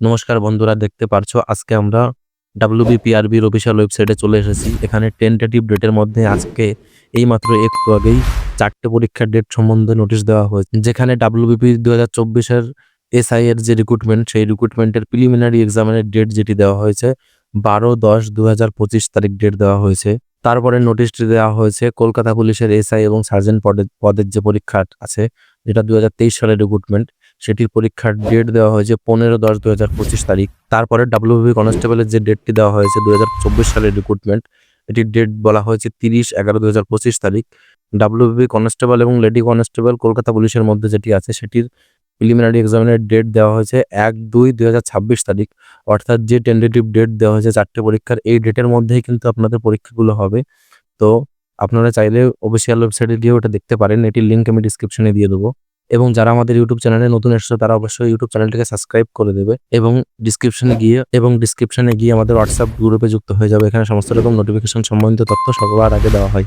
নমস্কার বন্ধুরা, দেখতে পারছ? আজকে আমরা ডাব্লিউবিপিআরবির অফিসিয়াল ওয়েবসাইটে চলে এসেছি। এখানে টেন্টেটিভ ডেটের মধ্যে আজকে এইমাত্র একটু আগেই চারটে পরীক্ষার ডেট সম্বন্ধে নোটিশ দেওয়া হয়েছে। যেখানে ডাব্লিউবিপি দু হাজার চব্বিশের এসআই এর যে রিক্রুটমেন্ট সেই রিক্রুটমেন্টের প্রিলিমিনারি এক্সামিনের ডেট যেটি দেওয়া হয়েছে, বারো দশ দু হাজার পঁচিশ তারিখ ডেট দেওয়া হয়েছে। তারপরে নোটিশটি দেওয়া হয়েছে কলকাতা পুলিশের এসআই এবং সার্জেন্ট পদের পদের যে পরীক্ষা আছে, যেটা দু হাজার তেইশ সালের রিক্রুটমেন্ট সেটির পরীক্ষার ডেট দেওয়া হয়েছে পনেরো দশ দু হাজার পঁচিশ তারিখ। তারপরে ডাব্লিউবি কনস্টেবলের যে ডেটটি দেওয়া হয়েছে দু হাজার চব্বিশ সালের রিক্রুটমেন্ট এটির ডেট বলা হয়েছে তিরিশ এগারো দু হাজার পঁচিশ তারিখ। ডাব্লিউবি কনস্টেবল এবং লেডি কনস্টেবল কলকাতা পুলিশের মধ্যে যেটি আছে, সেটির প্রিলিমিনারি এক্সামিনের ডেট দেওয়া হয়েছে এক দুই দুই তারিখ। অর্থাৎ যে টেন্ডেটিভ ডেট দেওয়া হয়েছে চারটে পরীক্ষার, এই ডেটের মধ্যেই কিন্তু আপনাদের পরীক্ষাগুলো হবে। তো আপনারা চাইলে অফিসিয়াল ওয়েবসাইটে গিয়ে ওটা দেখতে পারেন, এটির লিঙ্ক আমি ডিসক্রিপশনে দিয়ে দেবো। এবং যারা আমাদের ইউটিউব চ্যানেলে নতুন এসেছে, তারা অবশ্যই ইউটিউব চ্যানেলটিকে সাবস্ক্রাইব করে দেবে এবং ডিসক্রিপশনে গিয়ে এবং ডিসক্রিপশনে গিয়ে আমাদের হোয়াটসঅ্যাপ গ্রুপে যুক্ত হয়ে যাবে। এখানে সমস্ত রকম নোটিফিকেশন সম্বন্ধিত তথ্য সবার আগে দেওয়া হয়।